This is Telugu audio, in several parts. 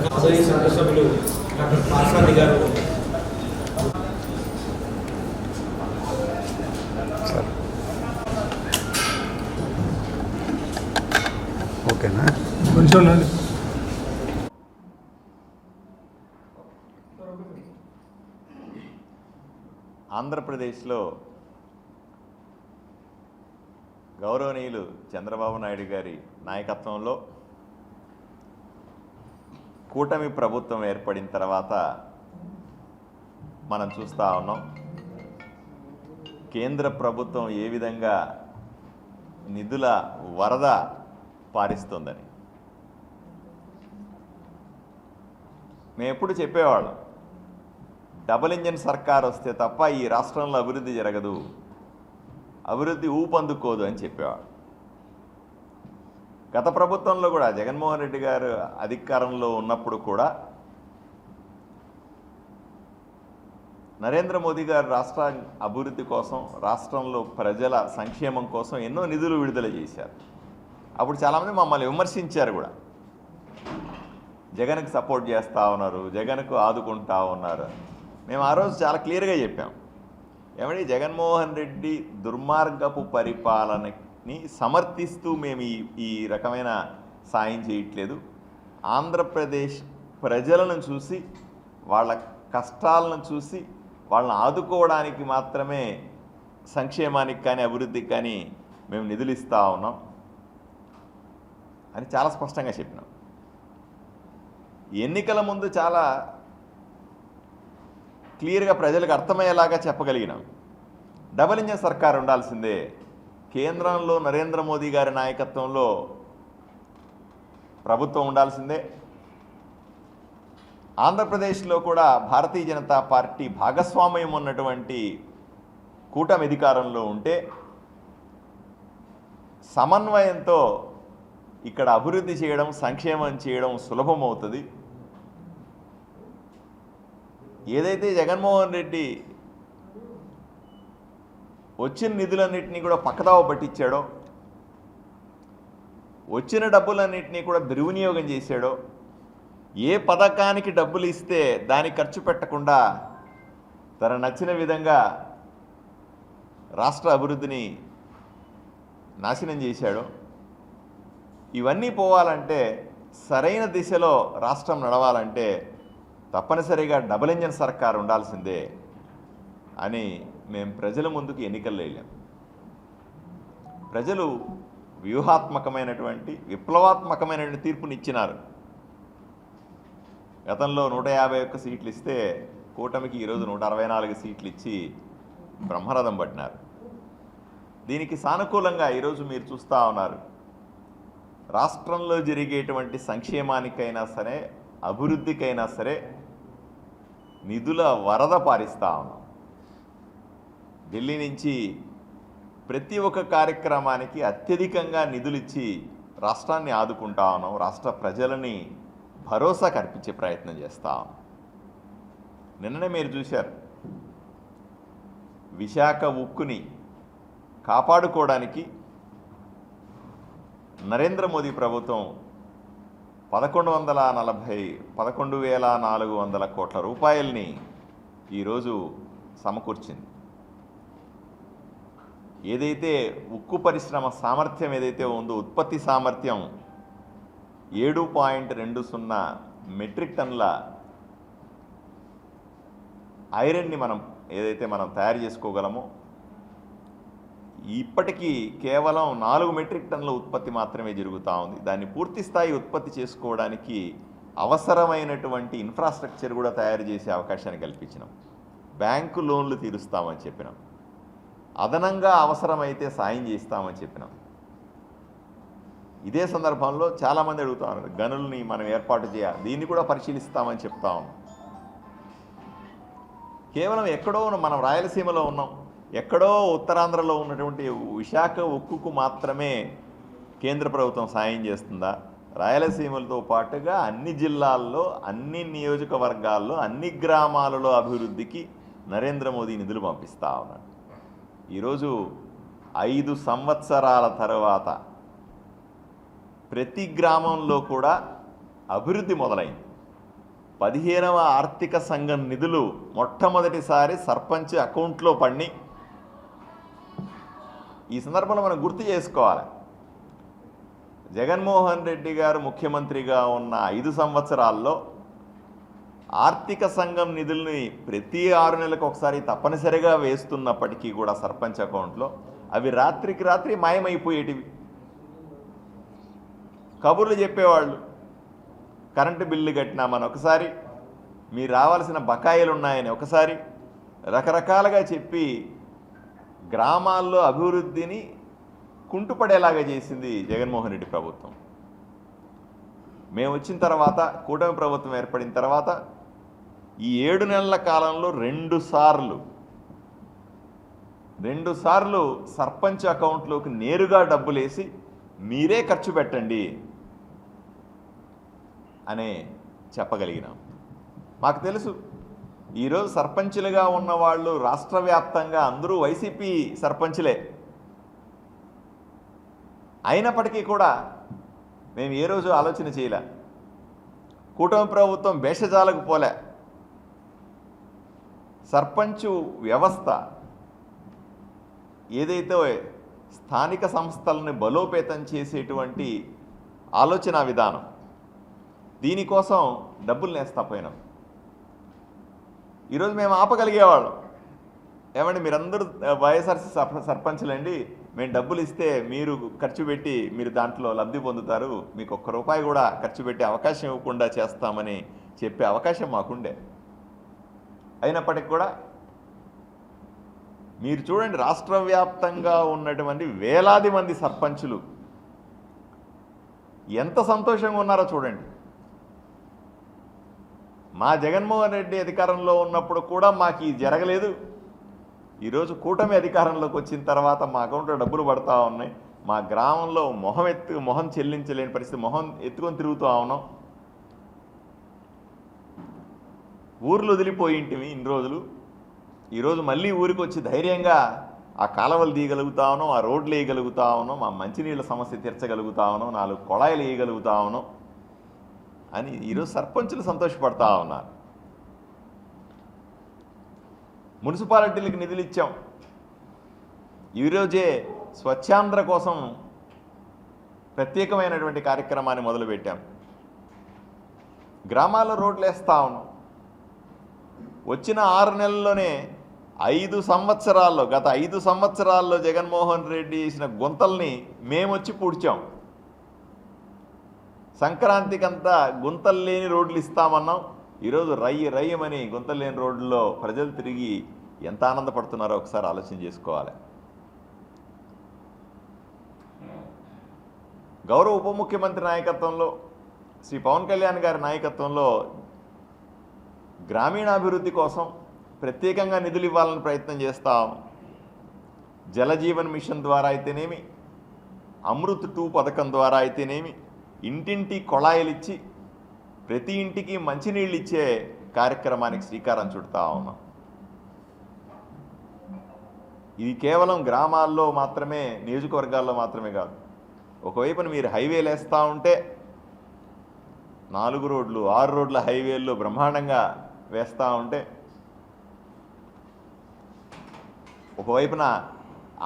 సభ్యులు డాక్టర్ పార్సాది గారు ఓకేనా కొంచెం. ఆంధ్రప్రదేశ్లో గౌరవనీయులు చంద్రబాబు నాయుడు గారి నాయకత్వంలో కూటమి ప్రభుత్వం ఏర్పడిన తర్వాత మనం చూస్తూ ఉన్నాం కేంద్ర ప్రభుత్వం ఏ విధంగా నిధుల వరద పారిస్తుందని. మేము ఎప్పుడు చెప్పేవాళ్ళం డబుల్ ఇంజన్ సర్కార్ వస్తే తప్ప ఈ రాష్ట్రంలో అభివృద్ధి జరగదు అభివృద్ధి ఊపందుకోదు అని చెప్పేవాడు గత ప్రభుత్వంలో కూడా జగన్మోహన్ రెడ్డి గారు అధికారంలో ఉన్నప్పుడు కూడా నరేంద్ర మోదీ గారు రాష్ట్ర అభివృద్ధి కోసం రాష్ట్రంలో ప్రజల సంక్షేమం కోసం ఎన్నో నిధులు విడుదల చేశారు. అప్పుడు చాలామంది మమ్మల్ని విమర్శించారు కూడా. జగన్కి సపోర్ట్ చేస్తూ ఉన్నారు జగన్కు ఆదుకుంటా ఉన్నారు. మేము ఆ రోజు చాలా క్లియర్గా చెప్పాం. ఏమండి జగన్మోహన్ రెడ్డి దుర్మార్గపు ని సమర్థిస్తూ మేము ఈ ఈ రకమైన సాయం చేయట్లేదు. ఆంధ్రప్రదేశ్ ప్రజలను చూసి వాళ్ళ కష్టాలను చూసి వాళ్ళని ఆదుకోవడానికి మాత్రమే సంక్షేమానికి కానీ అభివృద్ధికి కానీ మేము నిధులు ఇస్తూ ఉన్నాం అని చాలా స్పష్టంగా చెప్పినాం. ఎన్నికల ముందు చాలా క్లియర్గా ప్రజలకు అర్థమయ్యేలాగా చెప్పగలిగినాం. డబల్ ఇంజన్ సర్కార్ ఉండాల్సిందే. కేంద్రంలో నరేంద్ర మోదీ గారి నాయకత్వంలో ప్రభుత్వం ఉండాల్సిందే. ఆంధ్రప్రదేశ్లో కూడా భారతీయ జనతా పార్టీ భాగస్వామ్యం ఉన్నటువంటి కూటమి అధికారంలో ఉంటే సమన్వయంతో ఇక్కడ అభివృద్ధి చేయడం సంక్షేమం చేయడం సులభమవుతుంది. ఏదైతే జగన్మోహన్ రెడ్డి వచ్చిన నిధులన్నింటినీ కూడా పక్కదావ పట్టించాడో? వచ్చిన డబ్బులన్నింటినీ కూడా దుర్వినియోగం చేశాడో? ఏ పథకానికి డబ్బులు ఇస్తే దాన్ని ఖర్చు పెట్టకుండా తన నచ్చిన విధంగా రాష్ట్ర అభివృద్ధిని నాశనం చేశాడో? ఇవన్నీ పోవాలంటే సరైన దిశలో రాష్ట్రం నడవాలంటే తప్పనిసరిగా డబుల్ ఇంజన్ సర్కార్ ఉండాల్సిందే అని మేము ప్రజల ముందుకు ఎన్నికల్లో వెళ్ళాం. ప్రజలు వ్యూహాత్మకమైనటువంటి విప్లవాత్మకమైనటువంటి తీర్పునిచ్చినారు. గతంలో నూట యాభై ఒక్క సీట్లు ఇస్తే కూటమికి ఈరోజు నూట అరవై నాలుగు సీట్లు ఇచ్చి బ్రహ్మరథం పట్టినారు. దీనికి సానుకూలంగా ఈరోజు మీరు చూస్తూ ఉన్నారు. రాష్ట్రంలో జరిగేటువంటి సంక్షేమానికైనా సరే అభివృద్ధికైనా సరే నిధుల వరద పారిస్తూ ఉన్నాం. ఢిల్లీ నుంచి ప్రతి ఒక్క కార్యక్రమానికి అత్యధికంగా నిధులిచ్చి రాష్ట్రాన్ని ఆదుకుంటా ఉన్నాం రాష్ట్ర ప్రజలని భరోసా కల్పించే ప్రయత్నం చేస్తాం. నిన్ననే మీరు చూశారు. విశాఖ ఉక్కుని కాపాడుకోవడానికి నరేంద్ర మోదీ ప్రభుత్వం పదకొండు వందల నలభై పదకొండు వేల నాలుగు వందల కోట్ల రూపాయల్ని ఈరోజు సమకూర్చింది. ఏదైతే ఉక్కు పరిశ్రమ సామర్థ్యం ఏదైతే ఉందో ఉత్పత్తి సామర్థ్యం ఏడు పాయింట్ రెండు సున్నా మెట్రిక్ టన్నుల ఐరన్ని మనం ఏదైతే మనం తయారు చేసుకోగలమో ఇప్పటికీ కేవలం నాలుగు మెట్రిక్ టన్నుల ఉత్పత్తి మాత్రమే జరుగుతూ ఉంది. దాన్ని పూర్తి స్థాయి ఉత్పత్తి చేసుకోవడానికి అవసరమైనటువంటి ఇన్ఫ్రాస్ట్రక్చర్ కూడా తయారు చేసే అవకాశాన్ని కల్పించినాం. బ్యాంకు లోన్లు తీరుస్తామని చెప్పినాం. అదనంగా అవసరమైతే సాయం చేస్తామని చెప్పినాం. ఇదే సందర్భంలో చాలామంది అడుగుతా ఉన్నారు గనుల్ని మనం ఏర్పాటు చేయాలి దీన్ని కూడా పరిశీలిస్తామని చెప్తా ఉన్నాం కేవలం ఎక్కడో ఉన్న మనం రాయలసీమలో ఉన్నాం ఎక్కడో ఉత్తరాంధ్రలో ఉన్నటువంటి విశాఖ ఉక్కుకు మాత్రమే కేంద్ర ప్రభుత్వం సాయం చేస్తుందా? రాయలసీమలతో పాటుగా అన్ని జిల్లాల్లో అన్ని నియోజకవర్గాల్లో అన్ని గ్రామాలలో అభివృద్ధికి నరేంద్ర మోదీ నిధులు పంపిస్తా ఉన్నాడు ఈరోజు ఐదు సంవత్సరాల తర్వాత ప్రతి గ్రామంలో కూడా అభివృద్ధి మొదలైంది. పదిహేనవ ఆర్థిక సంఘం నిధులు మొట్టమొదటిసారి సర్పంచ్ అకౌంట్లో పడి ఈ సందర్భంలో మనం గుర్తు చేసుకోవాలి. జగన్మోహన్ రెడ్డి గారు ముఖ్యమంత్రిగా ఉన్న ఐదు సంవత్సరాల్లో ఆర్థిక సంఘం నిధుల్ని ప్రతి ఆరు నెలలకు ఒకసారి తప్పనిసరిగా వేస్తున్నప్పటికీ కూడా సర్పంచ్ అకౌంట్లో అవి రాత్రికి రాత్రి మాయమైపోయేటివి. కబుర్లు చెప్పేవాళ్ళు కరెంటు బిల్లు కట్టినామని ఒకసారి మీరు రావాల్సిన బకాయిలు ఉన్నాయని ఒకసారి రకరకాలుగా చెప్పి గ్రామాల్లో అభివృద్ధిని కుంటుపడేలాగా చేసింది జగన్మోహన్ రెడ్డి ప్రభుత్వం. మేము వచ్చిన తర్వాత కూటమి ప్రభుత్వం ఏర్పడిన తర్వాత ఈ ఏడు నెలల కాలంలో రెండు సార్లు రెండు సార్లు సర్పంచ్ అకౌంట్లోకి నేరుగా డబ్బులేసి మీరే ఖర్చు పెట్టండి అనే చెప్పగలిగినాం. మాకు తెలుసు ఈరోజు సర్పంచులుగా ఉన్న వాళ్ళు రాష్ట్ర వ్యాప్తంగా అందరూ వైసీపీ సర్పంచులే. అయినప్పటికీ కూడా మేము ఏ రోజు ఆలోచన చేయలే. కూటమి ప్రభుత్వం భేషజాలకు పోలే. సర్పంచు వ్యవస్థ ఏదైతే స్థానిక సంస్థలను బలోపేతం చేసేటువంటి ఆలోచన విధానం దీనికోసం డబ్బులు నేస్తా పోయినాం. ఈరోజు మేము ఆపగలిగేవాళ్ళం. ఏమండి మీరందరూ వైఎస్ఆర్సీ సర్ప సర్పంచులండి మేము డబ్బులు ఇస్తే మీరు ఖర్చు పెట్టి మీరు దాంట్లో లబ్ధి పొందుతారు. మీకు ఒక్క రూపాయి కూడా ఖర్చు పెట్టే అవకాశం ఇవ్వకుండా చేస్తామని చెప్పే అవకాశం మాకుండే. అయినప్పటికి కూడా మీరు చూడండి రాష్ట్ర వ్యాప్తంగా ఉన్నటువంటి వేలాది మంది సర్పంచులు ఎంత సంతోషంగా ఉన్నారో చూడండి. మా జగన్మోహన్ రెడ్డి అధికారంలో ఉన్నప్పుడు కూడా మాకు ఇది జరగలేదు. ఈరోజు కూటమి అధికారంలోకి వచ్చిన తర్వాత మా అకౌంట్లో డబ్బులు పడతా ఉన్నాయి. మా గ్రామంలో మొహం ఎత్తు మొహం చెల్లించలేని పరిస్థితి మొహం ఎత్తుకొని తిరుగుతూ ఉన్నాం. ఊర్లు వదిలిపోయింటివి ఇన్ని రోజులు. ఈరోజు మళ్ళీ ఊరికి వచ్చి ధైర్యంగా ఆ కాలువలు తీయగలుగుతా ఉన్నాం ఆ రోడ్లు వేయగలుగుతా ఉన్నాం ఆ మంచినీళ్ళ సమస్య తీర్చగలుగుతా ఉన్నాం నాలుగు కొళాయిలు వేయగలుగుతా ఉన్నాం అని ఈరోజు సర్పంచులు సంతోషపడతా ఉన్నారు. మున్సిపాలిటీలకు నిధులు ఇచ్చాం. ఈరోజే స్వచ్ఛాంధ్ర కోసం ప్రత్యేకమైనటువంటి కార్యక్రమాన్ని మొదలుపెట్టాం. గ్రామాల్లో రోడ్లు వేస్తా ఉన్నాం. వచ్చిన ఆరు నెలల్లోనే ఐదు సంవత్సరాల్లో గత ఐదు సంవత్సరాల్లో జగన్మోహన్ రెడ్డి చేసిన గుంతల్ని మేమొచ్చి పూడ్చాం. సంక్రాంతికంతా గుంతలు లేని రోడ్లు ఇస్తామన్నాం. ఈరోజు రయ్యి రయ్యమని గుంతలు లేని రోడ్లలో ప్రజలు తిరిగి ఎంత ఆనందపడుతున్నారో ఒకసారి ఆలోచన చేసుకోవాలి. గౌరవ ఉప ముఖ్యమంత్రి నాయకత్వంలో శ్రీ పవన్ కళ్యాణ్ గారి నాయకత్వంలో గ్రామీణాభివృద్ధి కోసం ప్రత్యేకంగా నిధులు ఇవ్వాలని ప్రయత్నం చేస్తాం. జలజీవన్ మిషన్ ద్వారా అయితేనేమి అమృత్ టూ పథకం ద్వారా అయితేనేమి ఇంటింటి కొళాయిలు ఇచ్చి ప్రతి ఇంటికి మంచినీళ్ళు ఇచ్చే కార్యక్రమానికి శ్రీకారం చుడతా ఉన్నాం. ఇది కేవలం గ్రామాల్లో మాత్రమే నియోజకవర్గాల్లో మాత్రమే కాదు. ఒకవైపున మీరు హైవేలు వేస్తూ ఉంటే నాలుగు రోడ్లు ఆరు రోడ్ల హైవేల్లో బ్రహ్మాండంగా వేస్తూ ఉంటే ఒకవైపున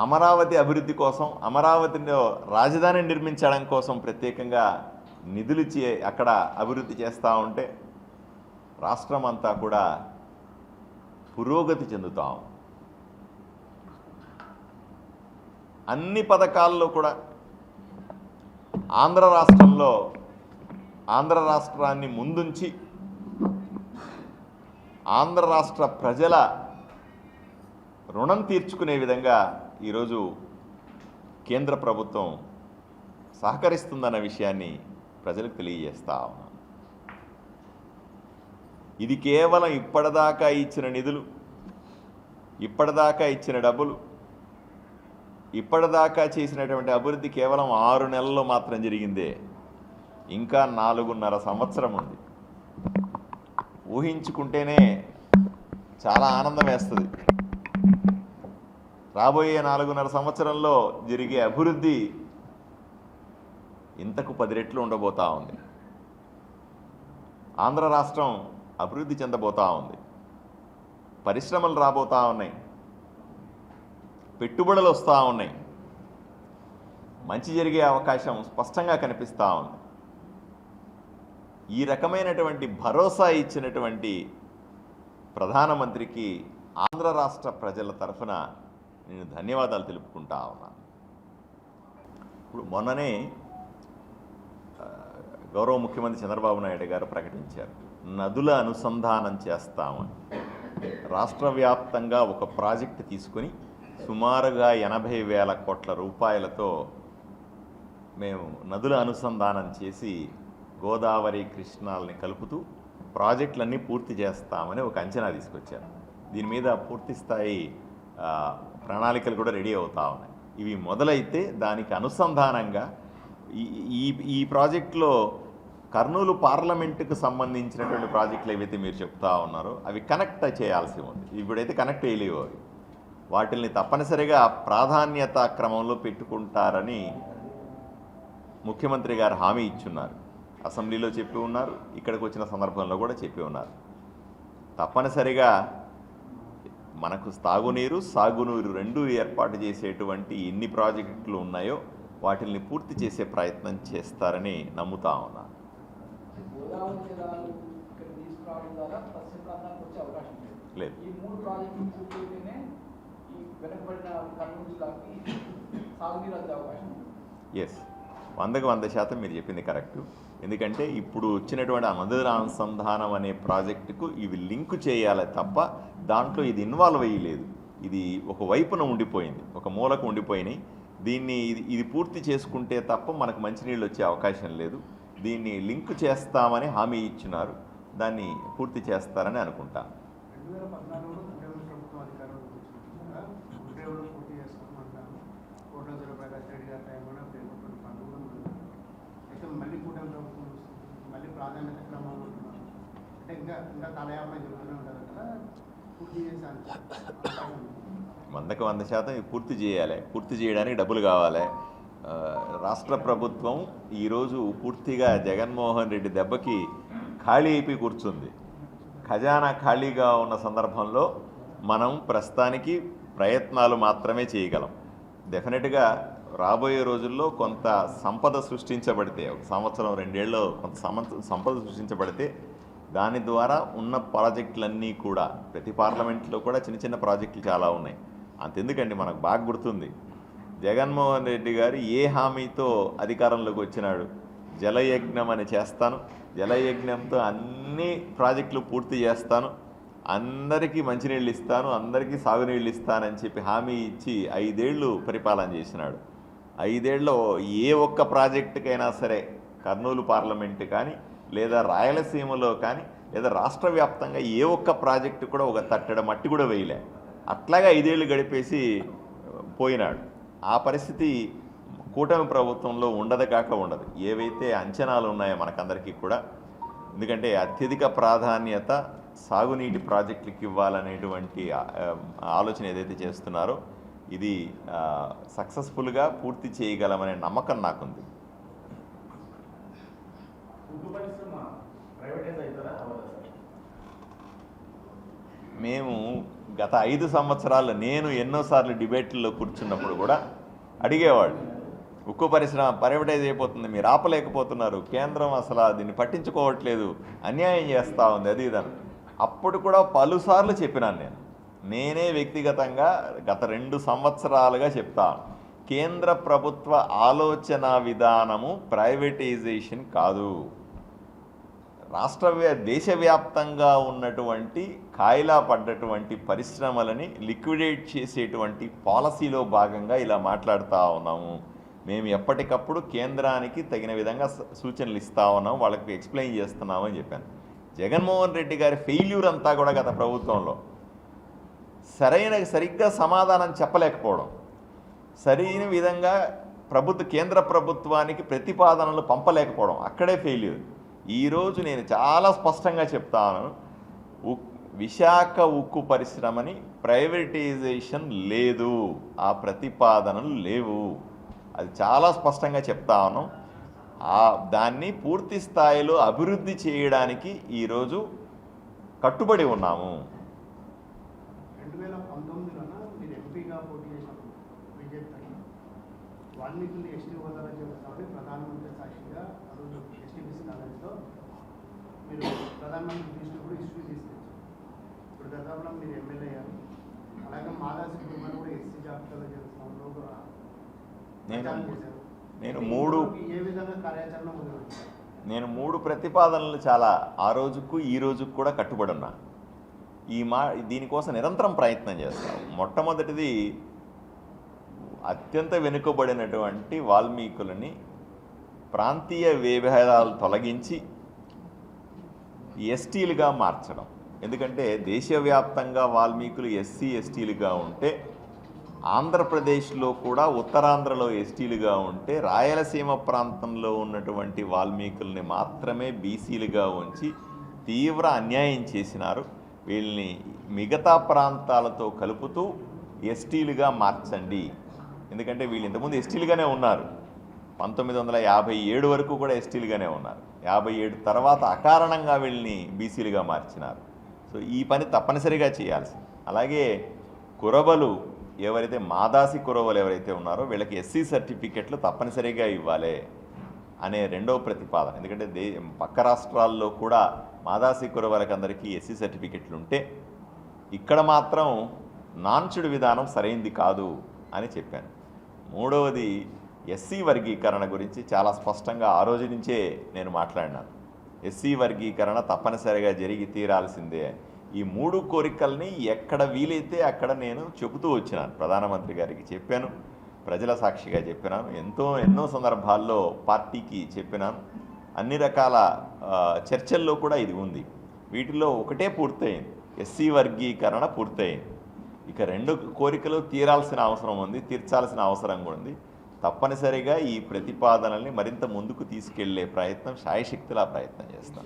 అమరావతి అభివృద్ధి కోసం అమరావతిలో రాజధాని నిర్మించడం కోసం ప్రత్యేకంగా నిధులు చే అక్కడ అభివృద్ధి చేస్తూ ఉంటే రాష్ట్రం అంతా కూడా పురోగతి చెందుతాం అన్ని పథకాల్లో కూడా ఆంధ్ర రాష్ట్రంలో ఆంధ్ర రాష్ట్రాన్ని ముందుంచి ఆంధ్ర రాష్ట్ర ప్రజల రుణం తీర్చుకునే విధంగా ఈరోజు కేంద్ర ప్రభుత్వం సహకరిస్తుందన్న విషయాన్ని ప్రజలకు తెలియజేస్తా ఉన్నాను ఇది కేవలం ఇప్పటిదాకా ఇచ్చిన నిధులు ఇప్పటిదాకా ఇచ్చిన డబ్బులు ఇప్పటిదాకా చేసినటువంటి అభివృద్ధి కేవలం ఆరు నెలల్లో మాత్రం జరిగిందే. ఇంకా నాలుగున్నర సంవత్సరం ఉంది. ఊహించుకుంటేనే చాలా ఆనందం వేస్తుంది. రాబోయే నాలుగున్నర సంవత్సరంలో జరిగే అభివృద్ధి ఇంతకు పది రెట్లు ఉండబోతా ఉంది. ఆంధ్ర రాష్ట్రం అభివృద్ధి చెందబోతా ఉంది. పరిశ్రమలు రాబోతా ఉన్నాయి. పెట్టుబడులు వస్తూ ఉన్నాయి. మంచి జరిగే అవకాశం స్పష్టంగా కనిపిస్తూ ఉంది. ఈ రకమైనటువంటి భరోసా ఇచ్చినటువంటి ప్రధానమంత్రికి ఆంధ్ర రాష్ట్ర ప్రజల తరఫున నేను ధన్యవాదాలు తెలుపుకుంటా ఉన్నాను ఇప్పుడు మొన్ననే గౌరవ ముఖ్యమంత్రి చంద్రబాబు నాయుడు గారు ప్రకటించారు. నదుల అనుసంధానం చేస్తామని. రాష్ట్ర వ్యాప్తంగా ఒక ప్రాజెక్టు తీసుకొని సుమారుగా ఎనభై వేల కోట్ల రూపాయలతో మేము నదుల అనుసంధానం చేసి గోదావరి కృష్ణాలని కలుపుతూ ప్రాజెక్టులన్నీ పూర్తి చేస్తామని ఒక అంచనా తీసుకొచ్చారు. దీని మీద పూర్తి స్థాయి ప్రణాళికలు కూడా రెడీ అవుతా ఉన్నాయి. ఇవి మొదలైతే దానికి అనుసంధానంగా ఈ ఈ ఈ ప్రాజెక్టులో కర్నూలు పార్లమెంటుకు సంబంధించినటువంటి ప్రాజెక్టులు ఏవైతే మీరు చెప్తా ఉన్నారో అవి కనెక్ట్ చేయాల్సి ఉంది. ఇప్పుడైతే కనెక్ట్ చేయలేవు అవి. వాటిల్ని తప్పనిసరిగా ప్రాధాన్యత క్రమంలో పెట్టుకుంటారని ముఖ్యమంత్రి గారు హామీ ఇచ్చున్నారు. అసెంబ్లీలో చెప్పి ఉన్నారు ఇక్కడికి వచ్చిన సందర్భంలో కూడా చెప్పి ఉన్నారు. తప్పనిసరిగా మనకు తాగునీరు సాగునీరు రెండు ఏర్పాటు చేసేటువంటి ఎన్ని ప్రాజెక్టులు ఉన్నాయో వాటిల్ని పూర్తి చేసే ప్రయత్నం చేస్తారని నమ్ముతా ఉన్నాను లేదు. వెనకబడిన సాగునీరు అవకాశం ఎస్ వందకు వంద శాతం మీరు చెప్పింది కరెక్ట్. ఎందుకంటే ఇప్పుడు వచ్చినటువంటి ఆ నదుల అనుసంధానం అనే ప్రాజెక్టుకు ఇవి లింక్ చేయాలి తప్ప దాంట్లో ఇది ఇన్వాల్వ్ అయ్యలేదు. ఇది ఒక వైపున ఉండిపోయింది. ఒక మూలకు ఉండిపోయినాయి. దీన్ని ఇది ఇది పూర్తి చేసుకుంటే తప్ప మనకు మంచినీళ్ళు వచ్చే అవకాశం లేదు. దీన్ని లింక్ చేస్తామని హామీ ఇచ్చినారు. దాన్ని పూర్తి చేస్తారని అనుకుంటాను రెండు వేల పద్నాలుగులో గుంటూరు ప్రభుత్వం అధికారంలోకి వచ్చినట్టుగా గుంటూరులో పోటీ చేసుకుంటున్నాను కోట్ల రూపాయల రెడ్డి గారి టైంలో పేర్కొన్న పనులు కూడా ఉన్నాయి. అయితే మళ్ళీ కూటమి ప్రభుత్వం వస్తుంది. మళ్ళీ ప్రాధాన్యత క్రమంలో ఉంటున్నాను అంటే ఇంకా ఇంకా కాలయాపన జరుగుతూనే ఉంటుంది కదా పూర్తి చేసే అవకాశం ఉంది. వందకు వంద శాతం పూర్తి చేయాలి. పూర్తి చేయడానికి డబ్బులు కావాలి. రాష్ట్ర ప్రభుత్వం ఈరోజు పూర్తిగా జగన్మోహన్ రెడ్డి దెబ్బకి ఖాళీ అయిపోయి కూర్చుంది. ఖజానా ఖాళీగా ఉన్న సందర్భంలో మనం ప్రస్తుతానికి ప్రయత్నాలు మాత్రమే చేయగలం. డెఫినెట్గా రాబోయే రోజుల్లో కొంత సంపద సృష్టించబడితే ఒక సంవత్సరం రెండేళ్ళు కొంత సంపద సృష్టించబడితే దాని ద్వారా ఉన్న ప్రాజెక్టులన్నీ కూడా ప్రతి పార్లమెంట్లో కూడా చిన్న చిన్న ప్రాజెక్టులు చాలా ఉన్నాయి. అంతెందుకండి మనకు బాగా గుర్తుంది. జగన్మోహన్ రెడ్డి గారు ఏ హామీతో అధికారంలోకి వచ్చినాడు? జలయజ్ఞం అని చేస్తాను. జలయజ్ఞంతో అన్ని ప్రాజెక్టులు పూర్తి చేస్తాను. అందరికీ మంచినీళ్ళు ఇస్తాను అందరికీ సాగునీళ్ళు ఇస్తానని చెప్పి హామీ ఇచ్చి ఐదేళ్ళు పరిపాలన చేసినాడు. ఐదేళ్ళలో ఏ ఒక్క ప్రాజెక్టుకైనా సరే కర్నూలు పార్లమెంటు కానీ లేదా రాయలసీమలో కానీ లేదా రాష్ట్ర వ్యాప్తంగా ఏ ఒక్క ప్రాజెక్టు కూడా ఒక తట్టెడ మట్టి కూడా వేయలే. అట్లాగే ఐదేళ్ళు గడిపేసి పోయినాడు. ఆ పరిస్థితి కూటమి ప్రభుత్వంలో ఉండదు కాక ఉండదు. ఏవైతే అంచనాలు ఉన్నాయో మనకందరికీ కూడా ఎందుకంటే అత్యధిక ప్రాధాన్యత సాగునీటి ప్రాజెక్టులకు ఇవ్వాలనేటువంటి ఆలోచన ఏదైతే చేస్తున్నారో ఇది సక్సెస్ఫుల్గా పూర్తి చేయగలమనే నమ్మకం నాకుంది. పరిశ్రమ ప్రైవేటైజ్ అవుతారా మేము గత ఐదు సంవత్సరాలు నేను ఎన్నోసార్లు డిబేట్లలో కూర్చున్నప్పుడు కూడా అడిగేవాళ్ళు ఉక్కు పరిశ్రమ ప్రైవేటైజ్ అయిపోతుంది మీరు ఆపలేకపోతున్నారు కేంద్రం అసలు దీన్ని పట్టించుకోవట్లేదు అన్యాయం చేస్తూ ఉంది అది ఇదని అప్పుడు కూడా పలుసార్లు చెప్పినాను నేను. నేనే వ్యక్తిగతంగా గత రెండు సంవత్సరాలుగా చెప్తాను కేంద్ర ప్రభుత్వ ఆలోచన విధానము ప్రైవేటైజేషన్ కాదు. రాష్ట్ర దేశవ్యాప్తంగా ఉన్నటువంటి కాయిలా పడ్డటువంటి పరిశ్రమలని లిక్విడేట్ చేసేటువంటి పాలసీలో భాగంగా ఇలా మాట్లాడుతూ ఉన్నాము. మేము ఎప్పటికప్పుడు కేంద్రానికి తగిన విధంగా సూచనలు ఇస్తూ ఉన్నాం వాళ్ళకి ఎక్స్ప్లెయిన్ చేస్తున్నామని చెప్పాను. జగన్మోహన్ రెడ్డి గారి ఫెయిల్యూర్ అంతా కూడా గత ప్రభుత్వంలో. సరైన సరిగ్గా సమాధానం చెప్పలేకపోవడం. సరైన విధంగా ప్రభుత్వ కేంద్ర ప్రభుత్వానికి ప్రతిపాదనలు పంపలేకపోవడం. అక్కడే ఫెయిల్యూర్. ఈరోజు నేను చాలా స్పష్టంగా చెప్తాను. ఉక్ విశాఖ ఉక్కు పరిశ్రమని ప్రైవేటైజేషన్ లేదు. ఆ ప్రతిపాదనలు లేవు. అది చాలా స్పష్టంగా చెప్తాను. ఆ దాన్ని పూర్తి స్థాయిలో అభివృద్ధి చేయడానికి ఈరోజు కట్టుబడి ఉన్నాము. రెండు వేల పంతొమ్మిదిలోన మీరు ఎంపీగా పోటీ చేసినప్పుడు బీజేపీ తరఫున వాల్మీకుల్ని ఎస్టీ హోదాలో చేస్తామని ప్రధానమంత్రి సాక్షిగా ఆ రోజు ఎస్టీబీసీ కాలేజ్లో మీరు ప్రధానమంత్రి తీసినప్పుడు ఇష్యూ తీసుకొచ్చారు ఇప్పుడు దాదాపులో మీరు ఎమ్మెల్యే అయ్యారు. అలాగే మాదాసి కుటుంబాన్ని కూడా ఎస్సీ జాబితాలో కూడా నేను మూడు ఇందులోకి ఏ విధంగా కార్యాచరణ మొదలుపెట్టారు? నేను మూడు ప్రతిపాదనలు చాలా ఆ రోజుకు ఈ రోజుకు కూడా కట్టుబడి ఉన్నా. ఈ మా దీనికోసం నిరంతరం ప్రయత్నం చేస్తాం మొట్టమొదటిది అత్యంత వెనుకబడినటువంటి వాల్మీకులని ప్రాంతీయ విభేదాలు తొలగించి ఎస్టీలుగా మార్చడం. ఎందుకంటే దేశవ్యాప్తంగా వాల్మీకులు ఎస్సీ ఎస్టీలుగా ఉంటే ఆంధ్రప్రదేశ్లో కూడా ఉత్తరాంధ్రలో ఎస్టీలుగా ఉంటే రాయలసీమ ప్రాంతంలో ఉన్నటువంటి వాల్మీకుల్ని మాత్రమే బీసీలుగా ఉంచి తీవ్ర అన్యాయం చేసినారు. వీళ్ళని మిగతా ప్రాంతాలతో కలుపుతూ ఎస్టీలుగా మార్చండి. ఎందుకంటే వీళ్ళు ఇంతకుముందు ఎస్టీలుగానే ఉన్నారు. పంతొమ్మిది వందల యాభై ఏడు వరకు కూడా ఎస్టీలుగానే ఉన్నారు. యాభై ఏడు తర్వాత అకారణంగా వీళ్ళని బీసీలుగా మార్చినారు. సో ఈ పని తప్పనిసరిగా చేయాల్సింది. అలాగే కురబలు ఎవరైతే మాదాసి కురవలు ఎవరైతే ఉన్నారో వీళ్ళకి ఎస్సీ సర్టిఫికెట్లు తప్పనిసరిగా ఇవ్వాలి అనే రెండవ ప్రతిపాదన. ఎందుకంటే దే పక్క రాష్ట్రాల్లో కూడా మాదాసి కురవలకి అందరికీ ఎస్సీ సర్టిఫికెట్లు ఉంటే ఇక్కడ మాత్రం నాన్చుడు విధానం సరైంది కాదు అని చెప్పాను. మూడవది ఎస్సీ వర్గీకరణ గురించి చాలా స్పష్టంగా ఆ రోజు నుంచే నేను మాట్లాడినాను. ఎస్సీ వర్గీకరణ తప్పనిసరిగా జరిగి తీరాల్సిందే ఈ మూడు కోరికల్ని ఎక్కడ వీలైతే అక్కడ నేను చెబుతూ వచ్చినాను. ప్రధానమంత్రి గారికి చెప్పాను ప్రజల సాక్షిగా చెప్పినాను ఎంతో ఎన్నో సందర్భాల్లో పార్టీకి చెప్పినాను. అన్ని రకాల చర్చల్లో కూడా ఇది ఉంది. వీటిలో ఒకటే పూర్తయింది. ఎస్సీ వర్గీకరణ పూర్తయింది. ఇక రెండు కోరికలు తీరాల్సిన అవసరం ఉంది తీర్చాల్సిన అవసరం కూడా ఉంది. తప్పనిసరిగా ఈ ప్రతిపాదనల్ని మరింత ముందుకు తీసుకెళ్ళే ప్రయత్నం శాయశక్తిలా ప్రయత్నం చేస్తాం.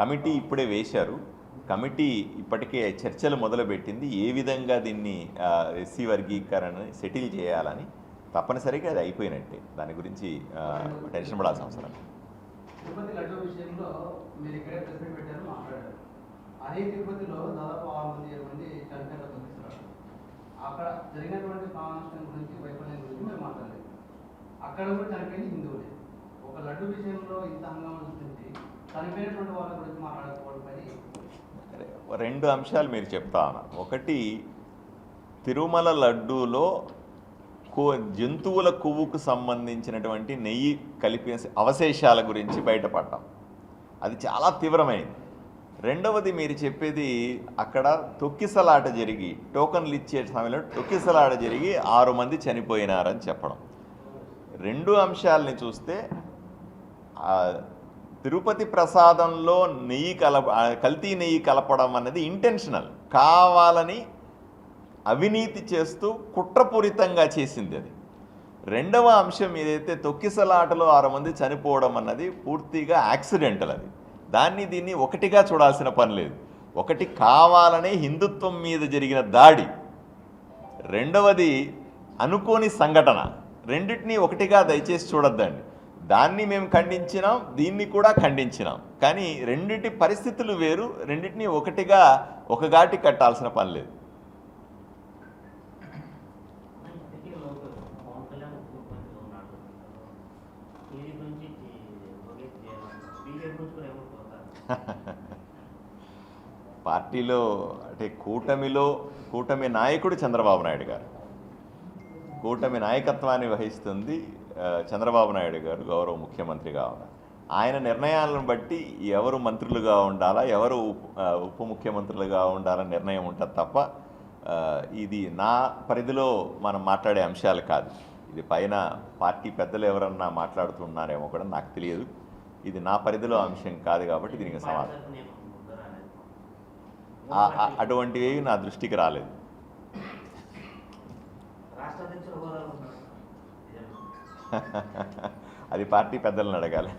కమిటీ ఇప్పుడే వేశారు. కమిటీ ఇప్పటికే చర్చలు మొదలుపెట్టింది. ఏ విధంగా దీన్ని ఎస్సీ వర్గీకరణని సెటిల్ చేయాలని తప్పనిసరిగా అది అయిపోయినట్టే. దాని గురించి టెన్షన్ పడాల్సిన అవసరం అదే తిరుపతిలో దాదాపు ఆరు మంది ఏడు మంది చనిపోయిన తొలగిస్తున్నారు అక్కడ జరిగినటువంటి కాన్స్టెంట్ గురించి వైఫల్యం గురించి మేము మాట్లాడలేదు. అక్కడ కూడా చనిపోయింది హిందువులే. ఒక లడ్డు విషయంలో ఇంత హంగామా చూస్తుంటే చనిపోయినటువంటి వాళ్ళ గురించి మాట్లాడకపోవడం రెండు అంశాలు మీరు చెప్తా ఉన్నారు ఒకటి తిరుమల లడ్డూలో కో జంతువుల కొవ్వుకు సంబంధించినటువంటి నెయ్యి కలిపే అవశేషాల గురించి బయటపడ్డాం. అది చాలా తీవ్రమైంది. రెండవది మీరు చెప్పేది అక్కడ తొక్కిసలాట జరిగి టోకన్లు ఇచ్చే సమయంలో తొక్కిసలాట జరిగి ఆరు మంది చనిపోయినారని చెప్పడం. రెండు అంశాలని చూస్తే తిరుపతి ప్రసాదంలో నెయ్యి కలప కల్తీ నెయ్యి కలపడం అన్నది ఇంటెన్షనల్ కావాలని అవినీతి చేస్తూ కుట్రపూరితంగా చేసింది అది. రెండవ అంశం ఏదైతే తొక్కిసలాటలో ఆరు మంది చనిపోవడం అన్నది పూర్తిగా యాక్సిడెంటల్ అది. దాన్ని దీన్ని ఒకటిగా చూడాల్సిన పని లేదు. ఒకటి కావాలనే హిందుత్వం మీద జరిగిన దాడి. రెండవది అనుకోని సంఘటన. రెండింటినీ ఒకటిగా దయచేసి చూడొద్దండి. దాన్ని మేము ఖండించినాం దీన్ని కూడా ఖండించినాం. కానీ రెండింటి పరిస్థితులు వేరు రెండింటినీ ఒకటిగా ఒకగాటి కట్టాల్సిన పని లేదు. పార్టీలో అంటే కూటమిలో కూటమి నాయకుడు చంద్రబాబు నాయుడు గారు. కూటమి నాయకత్వాన్ని వహిస్తుంది చంద్రబాబు నాయుడు గారు గౌరవ ముఖ్యమంత్రిగా ఉన్నారు. ఆయన నిర్ణయాలను బట్టి ఎవరు మంత్రులుగా ఉండాలా ఎవరు ఉప ముఖ్యమంత్రులుగా ఉండాలని నిర్ణయం ఉంటుంది తప్ప ఇది నా పరిధిలో మనం మాట్లాడే అంశాలు కాదు. ఇది పైన పార్టీ పెద్దలు ఎవరన్నా మాట్లాడుతున్నారేమో కూడా నాకు తెలియదు. ఇది నా పరిధిలో అంశం కాదు కాబట్టి దీనికి సమాధానం. అటువంటివి నా దృష్టికి రాలేదు. అది పార్టీ పెద్దలను అడగాలి.